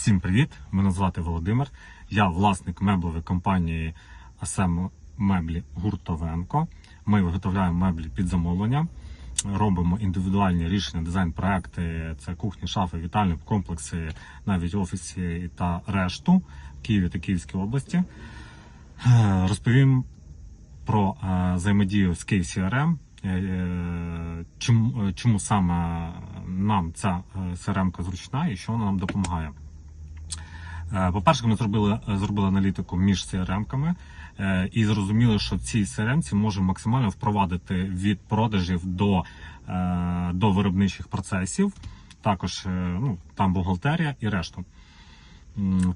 Всім привіт! Мене звати Володимир. Я власник меблевої компанії АСМ Меблі Гуртовенко. Ми виготовляємо меблі під замовлення, робимо індивідуальні рішення, дизайн-проекти, це кухні, шафи, вітальні комплекси, навіть офіси та решту в Києві та Київській області. Е, Розповім про е, взаємодію з KCRM, е, чому, е, чому саме нам ця CRM зручна і що вона нам допомагає. Е, По-перше, ми зробили, зробили аналітику між CRM-ками е, і зрозуміли, що ці CRM можемо максимально впровадити від продажів до, е, до виробничих процесів. Також е, ну, там бухгалтерія і решту.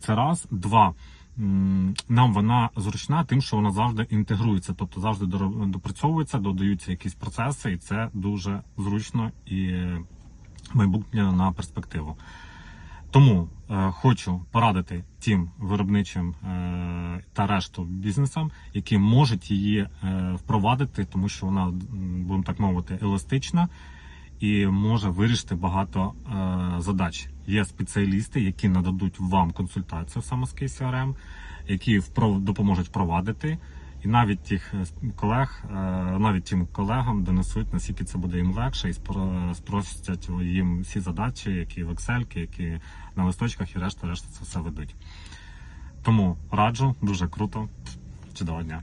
Це раз. Два. Нам вона зручна тим, що вона завжди інтегрується, тобто завжди допрацьовується, додаються якісь процеси, і це дуже зручно і е, майбутнє на перспективу. Тому е, хочу порадити тим виробничим е, та решту бізнесам, які можуть її е, впровадити, тому що вона, будемо так мовити, еластична і може вирішити багато е, задач. Є спеціалісти, які нададуть вам консультацію саме з KCRM, які допоможуть впровадити. І навіть тих е, колег, е, навіть тим колегам донесуть, наскільки це буде їм легше, і спро- спростять їм всі задачі, які в Excel, які на листочках і решта, решта це все ведуть. Тому раджу, дуже круто. Чудового дня.